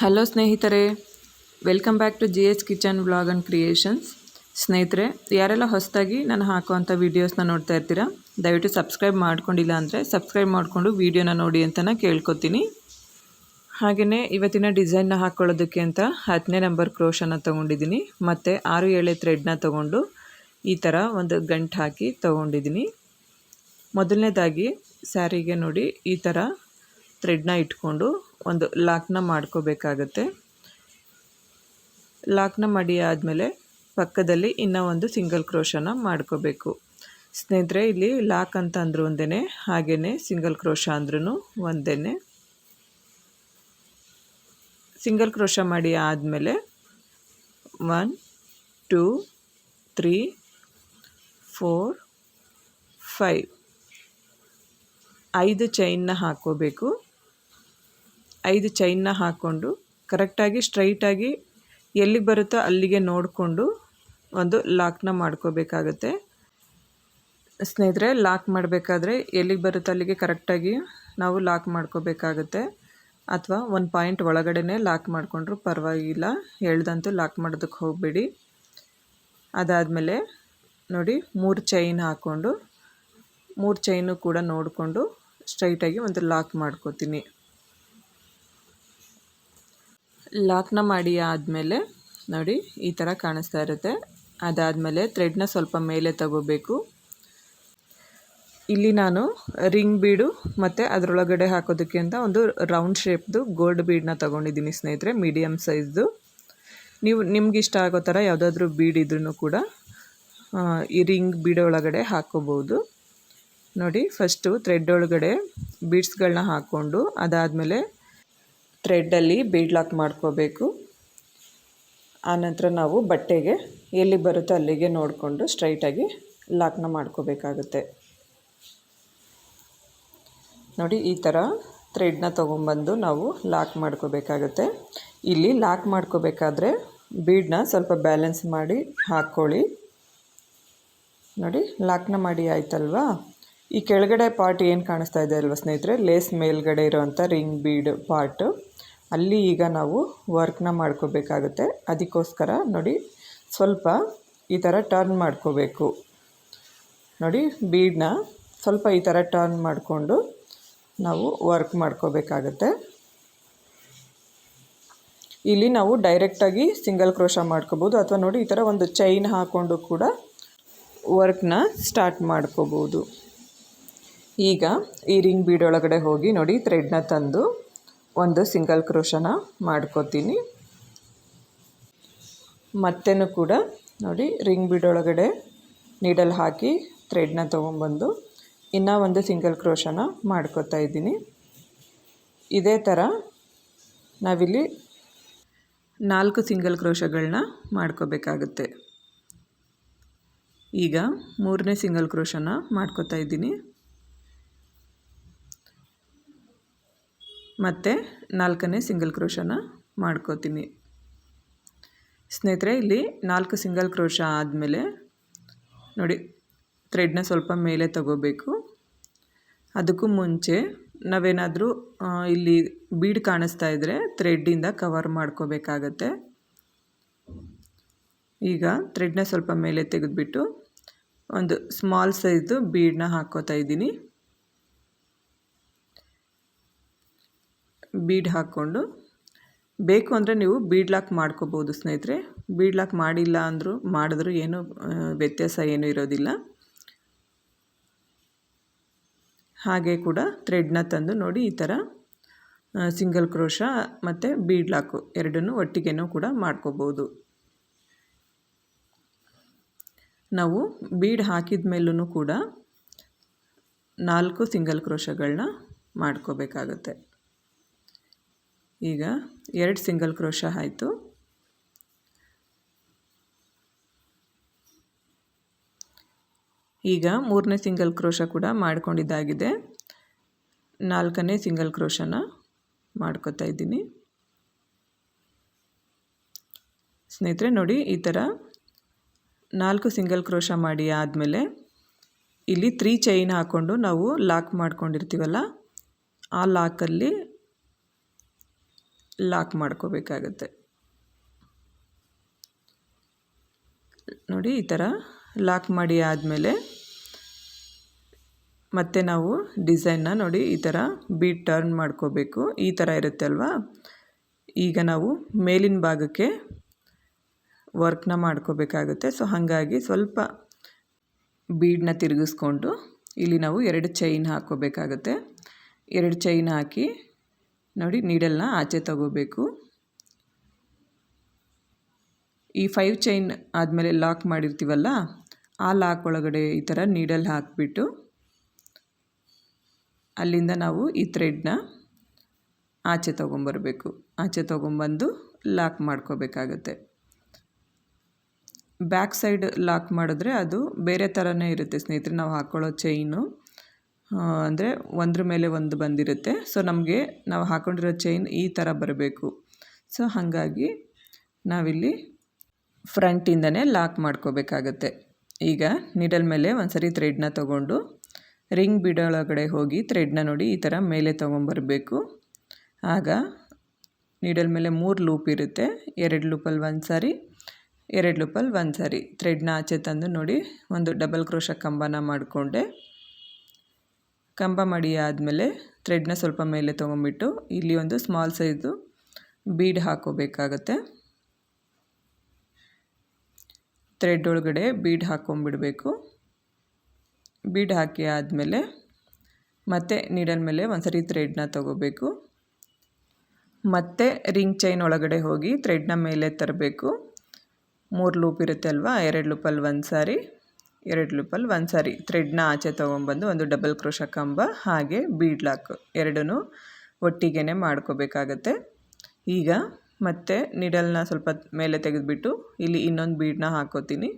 Hello ಸ್ನೇಹಿತರೆ. Welcome back to G S kitchen vlog and creations ಸ್ನೇಹಿತರೆ, ಯಾರೆಲ್ಲ ಹೊಸದಾಗಿ ನಾನು ಹಾಕುವಂಥ ವೀಡಿಯೋಸ್ನ ನೋಡ್ತಾ ಇರ್ತೀರಾ, ದಯವಿಟ್ಟು ಸಬ್ಸ್ಕ್ರೈಬ್ ಮಾಡ್ಕೊಂಡಿಲ್ಲ ಅಂದರೆ ಸಬ್ಸ್ಕ್ರೈಬ್ ಮಾಡಿಕೊಂಡು ವೀಡಿಯೋನ ನೋಡಿ ಅಂತ ಕೇಳ್ಕೊತೀನಿ. ಹಾಗೆಯೇ ಇವತ್ತಿನ ಡಿಸೈನ್ನ ಹಾಕ್ಕೊಳ್ಳೋದಕ್ಕೆ ಅಂತ ಹತ್ತನೇ ನಂಬರ್ ಕ್ರೋಶನ ತೊಗೊಂಡಿದ್ದೀನಿ. ಮತ್ತು ಆರು ಏಳೆ ಥ್ರೆಡ್ನ ತೊಗೊಂಡು ಈ ಥರ ಒಂದು ಗಂಟು ಹಾಕಿ ತೊಗೊಂಡಿದ್ದೀನಿ. ಮೊದಲನೇದಾಗಿ ಸ್ಯಾರಿಗೆ ನೋಡಿ ಈ ಥರ ಥ್ರೆಡ್ನ ಇಟ್ಕೊಂಡು ಒಂದು ಲಾಕ್ನ ಮಾಡ್ಕೋಬೇಕಾಗತ್ತೆ. ಲಾಕ್ನ ಮಾಡಿ ಆದಮೇಲೆ ಪಕ್ಕದಲ್ಲಿ ಇನ್ನೂ ಒಂದು ಸಿಂಗಲ್ ಕ್ರೋಶನ ಮಾಡ್ಕೋಬೇಕು. ಸ್ನೇಹಿತರೆ, ಇಲ್ಲಿ ಲಾಕ್ ಅಂತ ಅಂದರೂ ಒಂದೇ ಹಾಗೇ ಸಿಂಗಲ್ ಕ್ರೋಶ ಅಂದ್ರೂ ಒಂದೇ ಸಿಂಗಲ್ ಕ್ರೋಶ ಮಾಡಿ ಆದಮೇಲೆ one two three four five ಐದು ಚೈನ್ನ ಹಾಕ್ಕೋಬೇಕು. ಐದು ಚೈನ್ನ ಹಾಕ್ಕೊಂಡು ಕರೆಕ್ಟಾಗಿ ಸ್ಟ್ರೈಟಾಗಿ ಎಲ್ಲಿಗೆ ಬರುತ್ತೋ ಅಲ್ಲಿಗೆ ನೋಡಿಕೊಂಡು ಒಂದು ಲಾಕ್ನ ಮಾಡ್ಕೋಬೇಕಾಗತ್ತೆ. ಸ್ನೇಹಿತರೆ, ಲಾಕ್ ಮಾಡಬೇಕಾದ್ರೆ ಎಲ್ಲಿಗೆ ಬರುತ್ತೋ ಅಲ್ಲಿಗೆ ಕರೆಕ್ಟಾಗಿ ನಾವು ಲಾಕ್ ಮಾಡ್ಕೋಬೇಕಾಗತ್ತೆ. ಅಥವಾ ಒಂದು ಪಾಯಿಂಟ್ ಒಳಗಡೆ ಲಾಕ್ ಮಾಡಿಕೊಂಡ್ರು ಪರವಾಗಿಲ್ಲ, ಹೇಳ್ದಂತೂ ಲಾಕ್ ಮಾಡೋದಕ್ಕೆ ಹೋಗಬೇಡಿ. ಅದಾದಮೇಲೆ ನೋಡಿ, ಮೂರು ಚೈನ್ ಹಾಕ್ಕೊಂಡು, ಮೂರು ಚೈನು ಕೂಡ ನೋಡಿಕೊಂಡು ಸ್ಟ್ರೈಟಾಗಿ ಒಂದು ಲಾಕ್ ಮಾಡ್ಕೋತೀನಿ. ಲಾಕ್ನ ಮಾಡಿ ಆದಮೇಲೆ ನೋಡಿ ಈ ಥರ ಕಾಣಿಸ್ತಾ ಇರುತ್ತೆ. ಅದಾದಮೇಲೆ ಥ್ರೆಡ್ನ ಸ್ವಲ್ಪ ಮೇಲೆ ತಗೋಬೇಕು. ಇಲ್ಲಿ ನಾನು ರಿಂಗ್ ಬೀಡು ಮತ್ತು ಅದರೊಳಗಡೆ ಹಾಕೋದಕ್ಕೆ ಅಂತ ಒಂದು ರೌಂಡ್ ಶೇಪ್ದು ಗೋಲ್ಡ್ ಬೀಡನ್ನ ತೊಗೊಂಡಿದ್ದೀನಿ ಸ್ನೇಹಿತರೆ ಮೀಡಿಯಮ್ ಸೈಜ್ದು ನೀವು ನಿಮ್ಗೆ ಇಷ್ಟ ಆಗೋ ಥರ ಯಾವುದಾದ್ರೂ ಬೀಡ್ ಇದ್ರೂ ಕೂಡ ಈ ರಿಂಗ್ ಬೀಡೊಳಗಡೆ ಹಾಕ್ಕೋಬೋದು ನೋಡಿ ಫಸ್ಟು ಥ್ರೆಡ್ ಒಳಗಡೆ ಬೀಡ್ಸ್ಗಳನ್ನ ಹಾಕ್ಕೊಂಡು ಅದಾದಮೇಲೆ ಥ್ರೆಡ್ಡಲ್ಲಿ ಬೀಡ್ ಲಾಕ್ ಮಾಡ್ಕೋಬೇಕು. ಆನಂತರ ನಾವು ಬಟ್ಟೆಗೆ ಎಲ್ಲಿ ಬರುತ್ತೋ ಅಲ್ಲಿಗೆ ನೋಡಿಕೊಂಡು ಸ್ಟ್ರೈಟಾಗಿ ಲಾಕ್ನ ಮಾಡ್ಕೋಬೇಕಾಗುತ್ತೆ. ನೋಡಿ, ಈ ಥರ ಥ್ರೆಡ್ನ ತೊಗೊಂಬಂದು ನಾವು ಲಾಕ್ ಮಾಡ್ಕೋಬೇಕಾಗುತ್ತೆ. ಇಲ್ಲಿ ಲಾಕ್ ಮಾಡ್ಕೋಬೇಕಾದ್ರೆ ಬೀಡನ್ನ ಸ್ವಲ್ಪ ಬ್ಯಾಲೆನ್ಸ್ ಮಾಡಿ ಹಾಕ್ಕೊಳ್ಳಿ. ನೋಡಿ, ಲಾಕ್ನ ಮಾಡಿ ಆಯ್ತಲ್ವಾ? ಈ ಕೆಳಗಡೆ ಪಾರ್ಟ್ ಏನು ಕಾಣಿಸ್ತಾ ಇದೆ ಅಲ್ವಾ ಸ್ನೇಹಿತರೆ? ಲೇಸ್ ಮೇಲ್ಗಡೆ ಇರೋವಂಥ ರಿಂಗ್ ಬೀಡ್ ಪಾರ್ಟು. ಅಲ್ಲಿ ಈಗ ನಾವು ವರ್ಕ್ನ ಮಾಡ್ಕೋಬೇಕಾಗುತ್ತೆ. ಅದಕ್ಕೋಸ್ಕರ ನೋಡಿ ಸ್ವಲ್ಪ ಈ ಥರ ಟರ್ನ್ ಮಾಡ್ಕೋಬೇಕು. ನೋಡಿ ಬೀಡನ್ನ ಸ್ವಲ್ಪ ಈ ಥರ ಟರ್ನ್ ಮಾಡಿಕೊಂಡು ನಾವು ವರ್ಕ್ ಮಾಡ್ಕೋಬೇಕಾಗತ್ತೆ. ಇಲ್ಲಿ ನಾವು ಡೈರೆಕ್ಟಾಗಿ ಸಿಂಗಲ್ ಕ್ರೋಶ ಮಾಡ್ಕೋಬೋದು ಅಥವಾ ನೋಡಿ ಈ ಥರ ಒಂದು ಚೈನ್ ಹಾಕ್ಕೊಂಡು ಕೂಡ ವರ್ಕ್ನ ಸ್ಟಾರ್ಟ್ ಮಾಡ್ಕೋಬೋದು. ಈಗ ಈ ರಿಂಗ್ ಬೀಡ್ ಒಳಗಡೆ ಹೋಗಿ ನೋಡಿ ಥ್ರೆಡ್ನ ತಂದು ಒಂದು ಸಿಂಗಲ್ ಕ್ರೋಶನ ಮಾಡ್ಕೋತೀನಿ. ಮತ್ತೇನು ಕೂಡ ನೋಡಿ, ರಿಂಗ್ ಬಿಡೊಳಗಡೆ ನೀಡಲ್ ಹಾಕಿ ಥ್ರೆಡ್ನ ತೊಗೊಂಬಂದು ಇನ್ನೂ ಒಂದು ಸಿಂಗಲ್ ಕ್ರೋಶನ ಮಾಡ್ಕೋತಾ ಇದ್ದೀನಿ. ಇದೇ ಥರ ನಾವಿಲ್ಲಿ ನಾಲ್ಕು ಸಿಂಗಲ್ ಕ್ರೋಶಗಳನ್ನ ಮಾಡ್ಕೋಬೇಕಾಗುತ್ತೆ. ಈಗ ಮೂರನೇ ಸಿಂಗಲ್ ಕ್ರೋಶನ ಮಾಡ್ಕೋತಾ ಇದ್ದೀನಿ. ಮತ್ತು ನಾಲ್ಕನೇ ಸಿಂಗಲ್ ಕ್ರೋಶನ ಮಾಡ್ಕೋತೀನಿ. ಸ್ನೇಹಿತರೆ, ಇಲ್ಲಿ ನಾಲ್ಕು ಸಿಂಗಲ್ ಕ್ರೋಶ ಆದಮೇಲೆ ನೋಡಿ ಥ್ರೆಡ್ನ ಸ್ವಲ್ಪ ಮೇಲೆ ತಗೋಬೇಕು. ಅದಕ್ಕೂ ಮುಂಚೆ ನಾವೇನಾದರೂ ಇಲ್ಲಿ ಬೀಡ್ ಕಾಣಿಸ್ತಾ ಇದ್ದರೆ ಥ್ರೆಡ್ಡಿಂದ ಕವರ್ ಮಾಡ್ಕೋಬೇಕಾಗತ್ತೆ. ಈಗ ಥ್ರೆಡ್ನ ಸ್ವಲ್ಪ ಮೇಲೆ ತೆಗೆದುಬಿಟ್ಟು ಒಂದು ಸ್ಮಾಲ್ ಸೈಜ್ದು ಬೀಡನ್ನ ಹಾಕ್ಕೋತಾ ಇದ್ದೀನಿ. ಬೀಡ್ ಹಾಕ್ಕೊಂಡು, ಬೇಕು ಅಂದರೆ ನೀವು ಬೀಡ್ ಲಾಕ್ ಮಾಡ್ಕೋಬೋದು ಸ್ನೇಹಿತರೆ. ಬೀಡ್ ಲಾಕ್ ಮಾಡಿಲ್ಲ ಅಂದರೂ ಮಾಡಿದ್ರೂ ಏನೂ ವ್ಯತ್ಯಾಸ ಏನೂ ಇರೋದಿಲ್ಲ. ಹಾಗೆ ಕೂಡ ಥ್ರೆಡ್ನ ತಂದು ನೋಡಿ ಈ ಥರ ಸಿಂಗಲ್ ಕ್ರೋಶ ಮತ್ತು ಬೀಡ್ ಲಾಕು ಎರಡನ್ನೂ ಒಟ್ಟಿಗೆನೂ ಕೂಡ ಮಾಡ್ಕೋಬೋದು. ನಾವು ಬೀಡ್ ಹಾಕಿದ ಮೇಲೂ ಕೂಡ ನಾಲ್ಕು ಸಿಂಗಲ್ ಕ್ರೋಶಗಳನ್ನ ಮಾಡ್ಕೋಬೇಕಾಗತ್ತೆ. ಈಗ ಎರಡು ಸಿಂಗಲ್ ಕ್ರೋಶ ಆಯಿತು. ಈಗ ಮೂರನೇ ಸಿಂಗಲ್ ಕ್ರೋಶ ಕೂಡ ಮಾಡ್ಕೊಂಡಿದ್ದಾಗಿದೆ. ನಾಲ್ಕನೇ ಸಿಂಗಲ್ ಕ್ರೋಶನ ಮಾಡ್ಕೋತಾ ಇದ್ದೀನಿ. ಸ್ನೇಹಿತರೆ, ನೋಡಿ ಈ ಥರ ನಾಲ್ಕು ಸಿಂಗಲ್ ಕ್ರೋಶ ಮಾಡಿ ಆದಮೇಲೆ ಇಲ್ಲಿ ತ್ರೀ ಚೈನ್ ಹಾಕ್ಕೊಂಡು ನಾವು ಲಾಕ್ ಮಾಡ್ಕೊಂಡಿರ್ತೀವಲ್ಲ, ಆ ಲಾಕಲ್ಲಿ ಲಾಕ್ ಮಾಡ್ಕೋಬೇಕಾಗತ್ತೆ. ನೋಡಿ, ಈ ಥರ ಲಾಕ್ ಮಾಡಿ ಆದಮೇಲೆ ಮತ್ತೆ ನಾವು ಡಿಸೈನ್ನ ನೋಡಿ, ಈ ಥರ ಬೀಟ್ ಟರ್ನ್ ಮಾಡ್ಕೋಬೇಕು. ಈ ಥರ ಇರುತ್ತೆ ಅಲ್ವಾ? ಈಗ ನಾವು ಮೇಲಿನ ಭಾಗಕ್ಕೆ ವರ್ಕ್ನ ಮಾಡ್ಕೋಬೇಕಾಗುತ್ತೆ. ಸೊ, ಹಾಗಾಗಿ ಸ್ವಲ್ಪ ಬೀಡನ್ನ ತಿರುಗಿಸ್ಕೊಂಡು ಇಲ್ಲಿ ನಾವು ಎರಡು ಚೈನ್ ಹಾಕ್ಕೋಬೇಕಾಗತ್ತೆ. ಎರಡು ಚೈನ್ ಹಾಕಿ ನೋಡಿ ನೀಡಲ್ನ ಆಚೆ ತಗೋಬೇಕು. ಈ ಫೈವ್ ಚೈನ್ ಆದಮೇಲೆ ಲಾಕ್ ಮಾಡಿರ್ತೀವಲ್ಲ, ಆ ಲಾಕ್ ಒಳಗಡೆ ಈ ಥರ ನೀಡಲ್ ಹಾಕಿಬಿಟ್ಟು ಅಲ್ಲಿಂದ ನಾವು ಈ ಥ್ರೆಡ್ನ ಆಚೆ ತೊಗೊಂಬರಬೇಕು. ಆಚೆ ತೊಗೊಂಬಂದು ಲಾಕ್ ಮಾಡ್ಕೋಬೇಕಾಗತ್ತೆ. ಬ್ಯಾಕ್ ಸೈಡ್ ಲಾಕ್ ಮಾಡಿದ್ರೆ ಅದು ಬೇರೆ ಥರನೇ ಇರುತ್ತೆ ಸ್ನೇಹಿತರೆ. ನಾವು ಹಾಕ್ಕೊಳ್ಳೋ ಚೈನು ಅಂದರೆ ಒಂದ್ರ ಮೇಲೆ ಒಂದು ಬಂದಿರುತ್ತೆ. ಸೊ ನಮಗೆ ನಾವು ಹಾಕ್ಕೊಂಡಿರೋ ಚೈನ್ ಈ ಥರ ಬರಬೇಕು. ಸೊ ಹಾಗಾಗಿ ನಾವಿಲ್ಲಿ ಫ್ರಂಟಿಂದನೇ ಲಾಕ್ ಮಾಡ್ಕೋಬೇಕಾಗತ್ತೆ. ಈಗ ನೀಡಲ್ ಮೇಲೆ ಒಂದು ಸರಿ ಥ್ರೆಡ್ನ ತೊಗೊಂಡು ರಿಂಗ್ ಬಿಡೋಳಗಡೆ ಹೋಗಿ ಥ್ರೆಡ್ನ ನೋಡಿ ಈ ಥರ ಮೇಲೆ ತೊಗೊಂಬರ್ಬೇಕು. ಆಗ ನೀಡಲ್ ಮೇಲೆ ಮೂರು ಲೂಪ್ ಇರುತ್ತೆ. ಎರಡು ಲೂಪಲ್ಲಿ ಒಂದು ಸಾರಿ ಎರಡು ಲೂಪಲ್ಲಿ ಒಂದು ಸಾರಿ ಥ್ರೆಡ್ನ ಆಚೆ ತಂದು ನೋಡಿ ಒಂದು ಡಬಲ್ ಕ್ರೋಶ ಕಂಬನ ಮಾಡಿಕೊಂಡೆ. ಕಂಬ ಮಡಿ ಆದಮೇಲೆ ಥ್ರೆಡ್ನ ಸ್ವಲ್ಪ ಮೇಲೆ ತೊಗೊಂಬಿಟ್ಟು ಇಲ್ಲಿ ಒಂದು ಸ್ಮಾಲ್ ಸೈಜು ಬೀಡ್ ಹಾಕೋಬೇಕಾಗತ್ತೆ. ಥ್ರೆಡ್ ಒಳಗಡೆ ಬೀಡ್ ಹಾಕ್ಕೊಂಬಿಡಬೇಕು ಬೀಡ್ ಹಾಕಿ ಆದಮೇಲೆ ಮತ್ತೆ ನೀಡಲ್ ಮೇಲೆ ಒಂದ್ಸರಿ ಥ್ರೆಡ್ನ ತೊಗೋಬೇಕು. ಮತ್ತೆ ರಿಂಗ್ ಚೈನ್ ಒಳಗಡೆ ಹೋಗಿ ಥ್ರೆಡ್ನ ಮೇಲೆ ತರಬೇಕು. ಮೂರು ಲೂಪ್ ಇರುತ್ತೆ ಅಲ್ವಾ? ಎರಡು ಲೂಪಲ್ಲಿ ಒಂದು ಸಾರಿ ಎರಡು ಲೂಪಲ್ಲಿ ಒಂದು ಸಾರಿ ಥ್ರೆಡ್ನ ಆಚೆ ತೊಗೊಂಬಂದು ಒಂದು ಡಬಲ್ ಕ್ರೋಶ ಕಂಬ ಹಾಗೆ ಬೀಡ್ ಲಾಕ್ ಎರಡೂ ಒಟ್ಟಿಗೆ ಮಾಡ್ಕೋಬೇಕಾಗತ್ತೆ. ಈಗ ಮತ್ತೆ ನಿಡಲ್ನ ಸ್ವಲ್ಪ ಮೇಲೆ ತೆಗೆದುಬಿಟ್ಟು ಇಲ್ಲಿ ಇನ್ನೊಂದು ಬೀಡನ್ನ ಹಾಕೋತೀನಿ.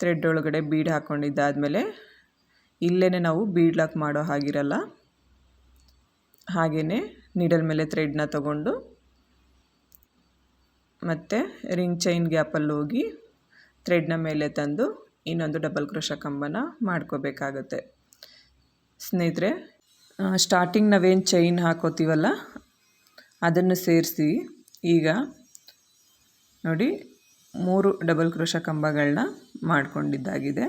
ಥ್ರೆಡ್ ಒಳಗಡೆ ಬೀಡ್ ಹಾಕ್ಕೊಂಡಿದ್ದಾದಮೇಲೆ ಇಲ್ಲೇ ನಾವು ಬೀಡ್ ಲಾಕ್ ಮಾಡೋ ಹಾಗಿರಲ್ಲ. ಹಾಗೆಯೇ ನಿಡಲ್ ಮೇಲೆ ಥ್ರೆಡ್ನ ತಗೊಂಡು ಮತ್ತು ರಿಂಗ್ ಚೈನ್ ಗ್ಯಾಪಲ್ಲಿ ಹೋಗಿ ಥ್ರೆಡ್ನ ಮೇಲೆ ತಂದು ಇನ್ನೊಂದು ಡಬಲ್ ಕ್ರೋಶ ಕಂಬನ ಮಾಡ್ಕೋಬೇಕಾಗತ್ತೆ. ಸ್ನೇಹಿತರೆ ಸ್ಟಾರ್ಟಿಂಗ್ ನಾವೇನು ಚೈನ್ ಹಾಕೋತೀವಲ್ಲ, ಅದನ್ನು ಸೇರಿಸಿ. ಈಗ ನೋಡಿ, ಮೂರು ಡಬಲ್ ಕ್ರೋಶ ಕಂಬಗಳನ್ನ ಮಾಡಿಕೊಂಡಿದ್ದಾಗಿದೆ.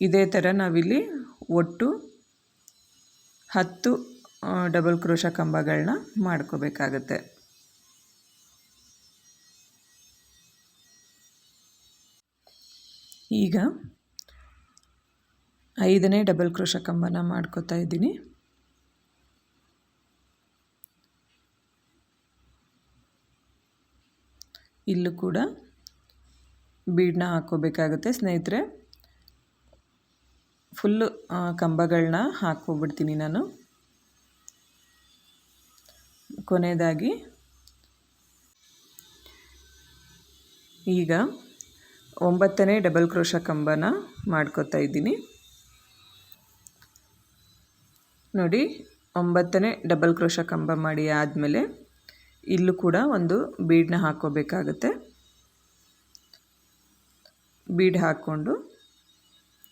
ಇದೇ ಥರ ನಾವಿಲ್ಲಿ ಒಟ್ಟು ಹತ್ತು ಡಬಲ್ ಕ್ರೋಶ ಕಂಬಗಳನ್ನ ಮಾಡ್ಕೋಬೇಕಾಗತ್ತೆ. ಈಗ ಐದನೇ ಡಬಲ್ ಕ್ರೋಶ ಕಂಬನ ಮಾಡ್ಕೋತಾ ಇದ್ದೀನಿ. ಇಲ್ಲೂ ಕೂಡ ಬೀಡನ್ನ ಹಾಕ್ಕೋಬೇಕಾಗುತ್ತೆ ಸ್ನೇಹಿತರೆ. ಫುಲ್ಲು ಕಂಬಗಳನ್ನ ಹಾಕ್ಕೊಬಿಡ್ತೀನಿ ನಾನು. ಕೊನೆಯದಾಗಿ ಈಗ ಒಂಬತ್ತನೇ ಡಬಲ್ ಕ್ರೋಶ ಕಂಬನ ಮಾಡ್ಕೋತಾ ಇದ್ದೀನಿ. ನೋಡಿ, ಒಂಬತ್ತನೇ ಡಬಲ್ ಕ್ರೋಶ ಕಂಬ ಮಾಡಿ ಆದಮೇಲೆ ಇಲ್ಲೂ ಕೂಡ ಒಂದು ಬೀಡನ್ನ ಹಾಕ್ಕೋಬೇಕಾಗತ್ತೆ. ಬೀಡ್ ಹಾಕ್ಕೊಂಡು,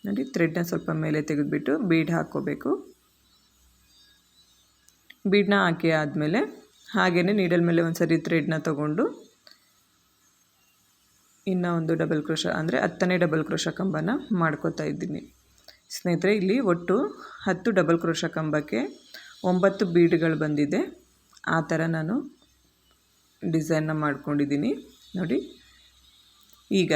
ನೋಡಿ, ಥ್ರೆಡ್ನ ಸ್ವಲ್ಪ ಮೇಲೆ ತೆಗೆದುಬಿಟ್ಟು ಬೀಡ್ ಹಾಕ್ಕೋಬೇಕು. ಬೀಡನ್ನ ಹಾಕಿ ಆದಮೇಲೆ ಹಾಗೆಯೇ ನೀಡಲ್ ಮೇಲೆ ಒಂದು ಸರಿ ಥ್ರೆಡ್ನ ತಗೊಂಡು ಇನ್ನೂ ಒಂದು ಡಬಲ್ ಕ್ರೋಶ ಅಂದರೆ ಹತ್ತನೇ ಡಬಲ್ ಕ್ರೋಶ ಕಂಬನ ಮಾಡ್ಕೋತಾ ಇದ್ದೀನಿ. ಸ್ನೇಹಿತರೆ, ಇಲ್ಲಿ ಒಟ್ಟು ಹತ್ತು ಡಬಲ್ ಕ್ರೋಶ ಕಂಬಕ್ಕೆ ಒಂಬತ್ತು ಬೀಡ್ಗಳು ಬಂದಿದೆ. ಆ ಥರ ನಾನು ಡಿಸೈನ್ನ ಮಾಡ್ಕೊಂಡಿದ್ದೀನಿ. ನೋಡಿ, ಈಗ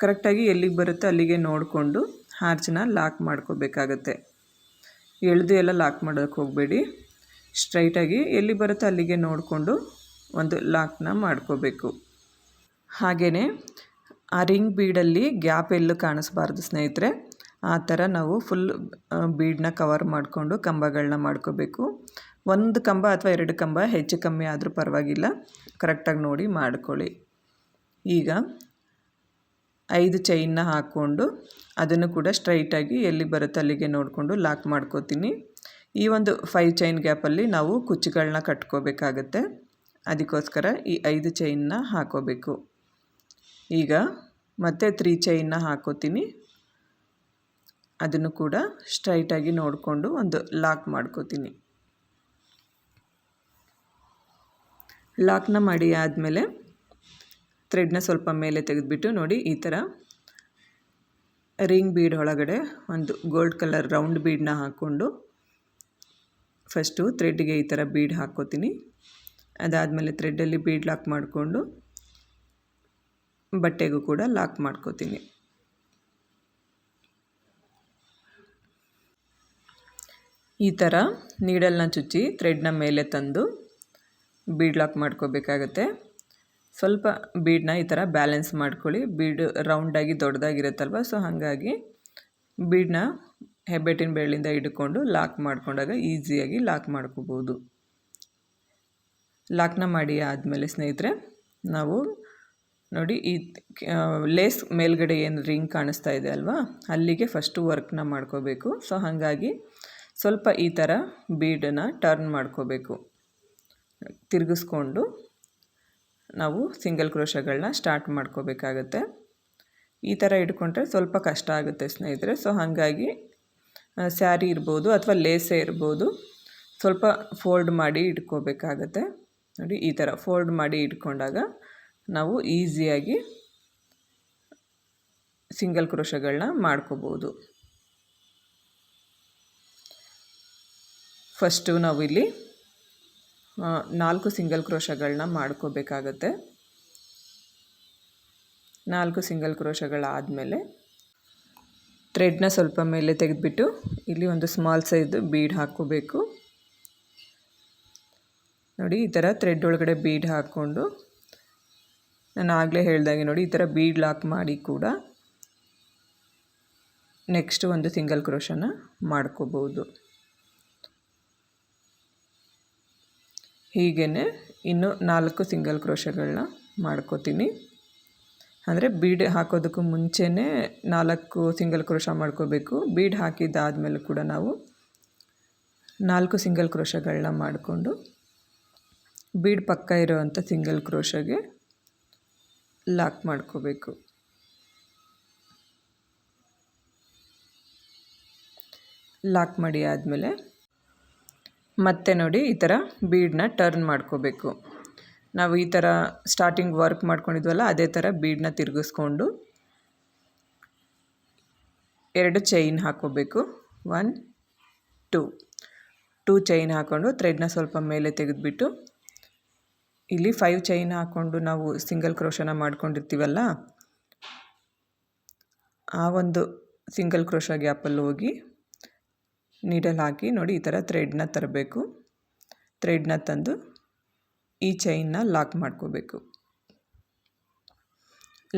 ಕರೆಕ್ಟಾಗಿ ಎಲ್ಲಿಗೆ ಬರುತ್ತೋ ಅಲ್ಲಿಗೆ ನೋಡಿಕೊಂಡು ಹಾರ್ಚನ್ನ ಲಾಕ್ ಮಾಡ್ಕೋಬೇಕಾಗತ್ತೆ. ಎಳೆದು ಎಲ್ಲ ಲಾಕ್ ಮಾಡೋಕ್ಕೆ ಹೋಗಬೇಡಿ. ಸ್ಟ್ರೈಟಾಗಿ ಎಲ್ಲಿ ಬರುತ್ತೋ ಅಲ್ಲಿಗೆ ನೋಡಿಕೊಂಡು ಒಂದು ಲಾಕ್ನ ಮಾಡ್ಕೋಬೇಕು. ಹಾಗೆಯೇ ಆ ರಿಂಗ್ ಬೀಡಲ್ಲಿ ಗ್ಯಾಪ್ ಎಲ್ಲೂ ಕಾಣಿಸ್ಬಾರ್ದು ಸ್ನೇಹಿತರೆ. ಆ ಥರ ನಾವು ಫುಲ್ ಬೀಡನ್ನ ಕವರ್ ಮಾಡಿಕೊಂಡು ಕಂಬಗಳನ್ನ ಮಾಡ್ಕೋಬೇಕು. ಒಂದು ಕಂಬ ಅಥವಾ ಎರಡು ಕಂಬ ಹೆಚ್ಚು ಕಮ್ಮಿ ಆದರೂ ಪರವಾಗಿಲ್ಲ. ಕರೆಕ್ಟಾಗಿ ನೋಡಿ ಮಾಡ್ಕೊಳ್ಳಿ. ಈಗ ಐದು ಚೈನ್ನ ಹಾಕ್ಕೊಂಡು ಅದನ್ನು ಕೂಡ ಸ್ಟ್ರೈಟಾಗಿ ಎಲ್ಲಿ ಬರುತ್ತೆ ಅಲ್ಲಿಗೆ ನೋಡಿಕೊಂಡು ಲಾಕ್ ಮಾಡ್ಕೋತೀನಿ. ಈ ಒಂದು ಫೈವ್ ಚೈನ್ ಗ್ಯಾಪಲ್ಲಿ ನಾವು ಕುಚ್ಚುಗಳನ್ನ ಕಟ್ಕೋಬೇಕಾಗತ್ತೆ. ಅದಕ್ಕೋಸ್ಕರ ಈ ಐದು ಚೈನ್ನ ಹಾಕೋಬೇಕು. ಈಗ ಮತ್ತೆ ತ್ರೀ ಚೈನ್ನ ಹಾಕೋತೀನಿ. ಅದನ್ನು ಕೂಡ ಸ್ಟ್ರೈಟಾಗಿ ನೋಡಿಕೊಂಡು ಒಂದು ಲಾಕ್ ಮಾಡ್ಕೋತೀನಿ. ಲಾಕ್ನ ಮಾಡಿ ಆದಮೇಲೆ ಥ್ರೆಡ್ನ ಸ್ವಲ್ಪ ಮೇಲೆ ತೆಗೆದುಬಿಟ್ಟು ನೋಡಿ ಈ ಥರ ರಿಂಗ್ ಬೀಡ್ ಒಳಗಡೆ ಒಂದು ಗೋಲ್ಡ್ ಕಲರ್ ರೌಂಡ್ ಬೀಡನ್ನ ಹಾಕ್ಕೊಂಡು ಫಸ್ಟು ಥ್ರೆಡ್ಗೆ ಈ ಥರ ಬೀಡ್ ಹಾಕ್ಕೋತೀನಿ. ಅದಾದಮೇಲೆ ಥ್ರೆಡ್ಡಲ್ಲಿ ಬೀಡ್ ಲಾಕ್ ಮಾಡಿಕೊಂಡು ಬಟ್ಟೆಗೂ ಕೂಡ ಲಾಕ್ ಮಾಡ್ಕೋತೀನಿ. ಈ ಥರ ನೀಡಲ್ನ ಚುಚ್ಚಿ ಥ್ರೆಡ್ನ ಮೇಲೆ ತಂದು ಬೀಡ್ ಲಾಕ್ ಮಾಡ್ಕೋಬೇಕಾಗತ್ತೆ. ಸ್ವಲ್ಪ ಬೀಡನ್ನ ಈ ಥರ ಬ್ಯಾಲೆನ್ಸ್ ಮಾಡ್ಕೊಳ್ಳಿ. ಬೀಡ್ ರೌಂಡಾಗಿ ದೊಡ್ಡದಾಗಿರುತ್ತಲ್ವ, ಸೊ ಹಾಗಾಗಿ ಬೀಡನ್ನ ಹೆಬ್ಬೆಟ್ಟಿನ ಬೆಳ್ಳಿಂದ ಹಿಡ್ಕೊಂಡು ಲಾಕ್ ಮಾಡಿಕೊಂಡಾಗ ಈಸಿಯಾಗಿ ಲಾಕ್ ಮಾಡ್ಕೋಬೋದು. ಲಾಕ್ನ ಮಾಡಿ ಆದಮೇಲೆ ಸ್ನೇಹಿತರೆ, ನಾವು ನೋಡಿ ಈ ಲೇಸ್ ಮೇಲ್ಗಡೆ ಏನು ರಿಂಗ್ ಕಾಣಿಸ್ತಾ ಇದೆ ಅಲ್ವಾ? ಅಲ್ಲಿಗೆ ಫಸ್ಟು ವರ್ಕ್ನ ಮಾಡ್ಕೋಬೇಕು. ಸೊ ಹಾಗಾಗಿ ಸ್ವಲ್ಪ ಈ ಥರ ಬೀಡನ್ನು ಟರ್ನ್ ಮಾಡ್ಕೋಬೇಕು. ತಿರುಗಿಸ್ಕೊಂಡು ನಾವು ಸಿಂಗಲ್ ಕ್ರೋಶಗಳನ್ನ ಸ್ಟಾರ್ಟ್ ಮಾಡ್ಕೋಬೇಕಾಗತ್ತೆ. ಈ ಥರ ಇಟ್ಕೊಂಡ್ರೆ ಸ್ವಲ್ಪ ಕಷ್ಟ ಆಗುತ್ತೆ ಸ್ನೇಹಿತರೆ. ಸೊ ಹಾಗಾಗಿ ಸ್ಯಾರಿ ಇರ್ಬೋದು ಅಥವಾ ಲೇಸೇ ಇರ್ಬೋದು. ಸ್ವಲ್ಪ ಫೋಲ್ಡ್ ಮಾಡಿ ಇಟ್ಕೋಬೇಕಾಗತ್ತೆ. ನೋಡಿ, ಈ ಥರ ಫೋಲ್ಡ್ ಮಾಡಿ ಇಟ್ಕೊಂಡಾಗ ನಾವು ಈಸಿಯಾಗಿ ಸಿಂಗಲ್ ಕ್ರೋಶಗಳನ್ನ ಮಾಡ್ಕೋಬೋದು. ಫಸ್ಟು ನಾವು ಇಲ್ಲಿ ನಾಲ್ಕು ಸಿಂಗಲ್ ಕ್ರೋಶಗಳನ್ನ ಮಾಡ್ಕೋಬೇಕಾಗತ್ತೆ. ನಾಲ್ಕು ಸಿಂಗಲ್ ಕ್ರೋಶಗಳಾದಮೇಲೆ ಥ್ರೆಡ್ನ ಸ್ವಲ್ಪ ಮೇಲೆ ತೆಗೆದುಬಿಟ್ಟು ಇಲ್ಲಿ ಒಂದು ಸ್ಮಾಲ್ ಸೈಜ್ ಬೀಡ್ ಹಾಕ್ಕೋಬೇಕು. ನೋಡಿ, ಈ ಥರ ಥ್ರೆಡ್ ಒಳಗಡೆ ಬೀಡ್ ಹಾಕ್ಕೊಂಡು ನಾನು ಆಗಲೇ ಹೇಳ್ದಾಗೆ ನೋಡಿ, ಈ ಥರ ಬೀಡ್ ಲಾಕ್ ಮಾಡಿ ಕೂಡ ನೆಕ್ಸ್ಟ್ ಒಂದು ಸಿಂಗಲ್ ಕ್ರೋಶನ ಮಾಡ್ಕೋಬೋದು. ಹೀಗೇ ಇನ್ನು ನಾಲ್ಕು ಸಿಂಗಲ್ ಕ್ರೋಶಗಳನ್ನ ಮಾಡ್ಕೋತೀನಿ. ಅಂದರೆ ಬೀಡ್ ಹಾಕೋದಕ್ಕೂ ಮುಂಚೆನೇ ನಾಲ್ಕು ಸಿಂಗಲ್ ಕ್ರೋಶ ಮಾಡ್ಕೋಬೇಕು. ಬೀಡ್ ಹಾಕಿದ್ದಾದಮೇಲೆ ಕೂಡ ನಾವು ನಾಲ್ಕು ಸಿಂಗಲ್ ಕ್ರೋಶಗಳನ್ನ ಮಾಡಿಕೊಂಡು ಬೀಡ್ ಪಕ್ಕ ಇರೋವಂಥ ಸಿಂಗಲ್ ಕ್ರೋಶಗೆ ಲಾಕ್ ಮಾಡ್ಕೋಬೇಕು. ಲಾಕ್ ಮಾಡಿ ಆದಮೇಲೆ ಮತ್ತೆ ನೋಡಿ ಈ ಥರ ಬೀಡನ್ನ ಟರ್ನ್ ಮಾಡ್ಕೋಬೇಕು. ನಾವು ಈ ಥರ ಸ್ಟಾರ್ಟಿಂಗ್ ವರ್ಕ್ ಮಾಡ್ಕೊಂಡಿದ್ವಲ್ಲ, ಅದೇ ಥರ ಬೀಡನ್ನ ತಿರುಗಿಸ್ಕೊಂಡು ಎರಡು ಚೈನ್ ಹಾಕೋಬೇಕು ಒನ್ ಟೂ ಟೂ ಚೈನ್ ಹಾಕ್ಕೊಂಡು ಥ್ರೆಡ್ನ ಸ್ವಲ್ಪ ಮೇಲೆ ತೆಗೆದುಬಿಟ್ಟು, ಇಲ್ಲಿ ಫೈವ್ ಚೈನ್ ಹಾಕ್ಕೊಂಡು ನಾವು ಸಿಂಗಲ್ ಕ್ರೋಶನ ಮಾಡ್ಕೊಂಡಿರ್ತೀವಲ್ಲ, ಆ ಒಂದು ಸಿಂಗಲ್ ಕ್ರೋಶ ಗ್ಯಾಪಲ್ಲಿ ಹೋಗಿ ನೀಡಲ್ ಹಾಕಿ ನೋಡಿ ಈ ಥರ ಥ್ರೆಡ್ನ ತರಬೇಕು. ಥ್ರೆಡ್ನ ತಂದು ಈ ಚೈನ್ನ ಲಾಕ್ ಮಾಡ್ಕೋಬೇಕು.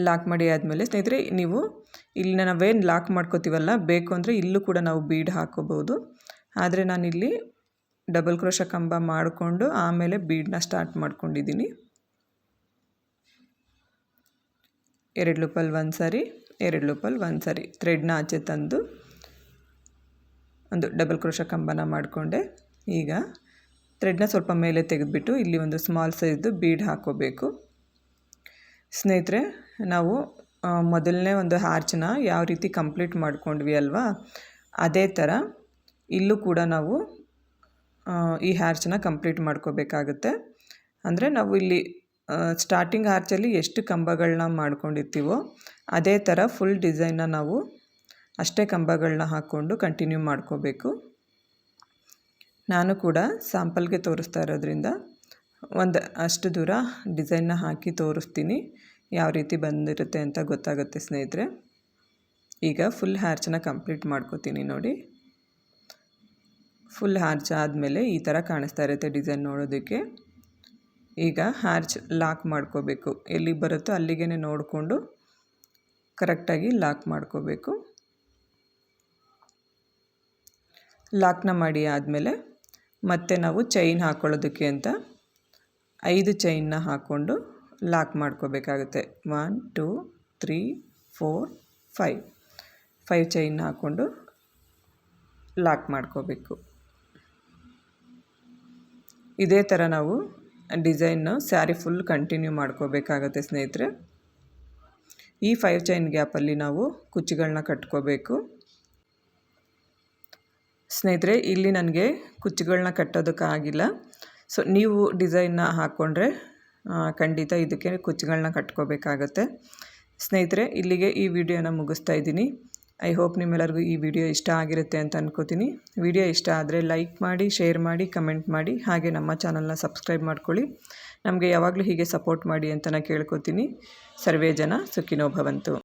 ಲಾಕ್ ಮಾಡಿ ಆದಮೇಲೆ ಸ್ನೇಹಿತರೆ, ನೀವು ಇಲ್ಲಿ ನಾವೇನು ಲಾಕ್ ಮಾಡ್ಕೋತೀವಲ್ಲ, ಬೇಕು ಅಂದರೆ ಇಲ್ಲೂ ಕೂಡ ನಾವು ಬೀಡ್ ಹಾಕೋಬೋದು. ಆದರೆ ನಾನಿಲ್ಲಿ ಡಬಲ್ ಕ್ರೋಶ ಕಂಬ ಮಾಡಿಕೊಂಡು ಆಮೇಲೆ ಬೀಡನ್ನ ಸ್ಟಾರ್ಟ್ ಮಾಡ್ಕೊಂಡಿದ್ದೀನಿ. ಎರಡು ಲೂಪಲ್ಲಿ ಒಂದು ಸಾರಿ, ಎರಡು ಲೂಪಲ್ಲಿ ಒಂದು ಸಾರಿ. ಥ್ರೆಡ್ನ ಆಚೆ ತಂದು ಒಂದು ಡಬಲ್ ಕ್ರೋಶ ಕಂಬನ ಮಾಡಿಕೊಂಡೆ. ಈಗ ಥ್ರೆಡ್ನ ಸ್ವಲ್ಪ ಮೇಲೆ ತೆಗೆದುಬಿಟ್ಟು ಇಲ್ಲಿ ಒಂದು ಸ್ಮಾಲ್ ಸೈಜ್ದು ಬೀಡ್ ಹಾಕೋಬೇಕು ಸ್ನೇಹಿತರೆ, ನಾವು ಮೊದಲನೇ ಒಂದು ಹ್ಯಾರ್ಚನ್ನ ಯಾವ ರೀತಿ ಕಂಪ್ಲೀಟ್ ಮಾಡ್ಕೊಂಡ್ವಿ ಅಲ್ವಾ? ಅದೇ ಥರ ಇಲ್ಲೂ ಕೂಡ ನಾವು ಈ ಹ್ಯಾರ್ಚನ್ನ ಕಂಪ್ಲೀಟ್ ಮಾಡ್ಕೋಬೇಕಾಗುತ್ತೆ. ಅಂದರೆ ನಾವು ಇಲ್ಲಿ ಸ್ಟಾರ್ಟಿಂಗ್ ಹಾರ್ಚಲ್ಲಿ ಎಷ್ಟು ಕಂಬಗಳನ್ನ ಮಾಡ್ಕೊಂಡಿರ್ತೀವೋ ಅದೇ ಥರ ಫುಲ್ ಡಿಸೈನ್ನ ನಾವು ಅಷ್ಟೇ ಕಂಬಗಳನ್ನ ಹಾಕ್ಕೊಂಡು ಕಂಟಿನ್ಯೂ ಮಾಡ್ಕೋಬೇಕು. ನಾನು ಕೂಡ ಸ್ಯಾಂಪಲ್ಗೆ ತೋರಿಸ್ತಾ ಇರೋದ್ರಿಂದ ಒಂದು ಅಷ್ಟು ದೂರ ಡಿಸೈನ್ನ ಹಾಕಿ ತೋರಿಸ್ತೀನಿ, ಯಾವ ರೀತಿ ಬಂದಿರುತ್ತೆ ಅಂತ ಗೊತ್ತಾಗುತ್ತೆ ಸ್ನೇಹಿತರೆ. ಈಗ ಫುಲ್ ಹ್ಯಾರ್ಚನ್ನ ಕಂಪ್ಲೀಟ್ ಮಾಡ್ಕೋತೀನಿ ನೋಡಿ. ಫುಲ್ ಹ್ಯಾರ್ಚ್ ಆದಮೇಲೆ ಈ ಥರ ಕಾಣಿಸ್ತಾ ಇರುತ್ತೆ ಡಿಸೈನ್ ನೋಡೋದಕ್ಕೆ. ಈಗ ಹ್ಯಾರ್ಚ್ ಲಾಕ್ ಮಾಡ್ಕೋಬೇಕು. ಎಲ್ಲಿ ಬರುತ್ತೋ ಅಲ್ಲಿಗೆ ನೋಡಿಕೊಂಡು ಕರೆಕ್ಟಾಗಿ ಲಾಕ್ ಮಾಡ್ಕೋಬೇಕು. ಲಾಕ್ನ ಮಾಡಿ ಆದಮೇಲೆ ಮತ್ತೆ ನಾವು ಚೈನ್ ಹಾಕ್ಕೊಳ್ಳೋದಕ್ಕೆ ಅಂತ ಐದು ಚೈನ್ನ ಹಾಕ್ಕೊಂಡು ಲಾಕ್ ಮಾಡ್ಕೋಬೇಕಾಗುತ್ತೆ. One two three four five five chain ಹಾಕ್ಕೊಂಡು ಲಾಕ್ ಮಾಡ್ಕೋಬೇಕು. ಇದೇ ಥರ ನಾವು ಡಿಸೈನ್ನು ಸ್ಯಾರಿ ಫುಲ್ ಕಂಟಿನ್ಯೂ ಮಾಡ್ಕೋಬೇಕಾಗತ್ತೆ ಸ್ನೇಹಿತರೆ. ಈ ಫೈವ್ ಚೈನ್ ಗ್ಯಾಪಲ್ಲಿ ನಾವು ಕುಚ್ಚುಗಳನ್ನ ಕಟ್ಕೋಬೇಕು. ಸ್ನೇಹಿತರೆ, ಇಲ್ಲಿ ನನಗೆ ಕುಚ್ಚುಗಳನ್ನ ಕಟ್ಟೋದಕ್ಕಾಗಿಲ್ಲ. ಸೊ ನೀವು ಡಿಸೈನ್ನ ಹಾಕ್ಕೊಂಡ್ರೆ ಖಂಡಿತ ಇದಕ್ಕೆ ಕುಚ್ಚುಗಳನ್ನ ಕಟ್ಕೋಬೇಕಾಗತ್ತೆ. ಸ್ನೇಹಿತರೆ, ಇಲ್ಲಿಗೆ ಈ ವಿಡಿಯೋನ ಮುಗಿಸ್ತಾ ಇದ್ದೀನಿ. ಐ ಹೋಪ್ ನಿಮ್ಮೆಲ್ಲರಿಗೂ ಈ ವಿಡಿಯೋ ಇಷ್ಟ ಆಗಿರುತ್ತೆ ಅಂತ ಅನ್ಕೋತೀನಿ. ವಿಡಿಯೋ ಇಷ್ಟ ಆದರೆ ಲೈಕ್ ಮಾಡಿ ಶೇರ್ ಮಾಡಿ ಕಮೆಂಟ್ ಮಾಡಿ, ಹಾಗೆ ನಮ್ಮ ಚಾನಲ್ನ ಸಬ್ಸ್ಕ್ರೈಬ್ ಮಾಡ್ಕೊಳ್ಳಿ. ನಮಗೆ ಯಾವಾಗಲೂ ಹೀಗೆ ಸಪೋರ್ಟ್ ಮಾಡಿ ಅಂತ ನಾನು ಕೇಳ್ಕೊತೀನಿ. ಸರ್ವೇ ಜನ ಸುಖಿನೋ ಭವಂತು.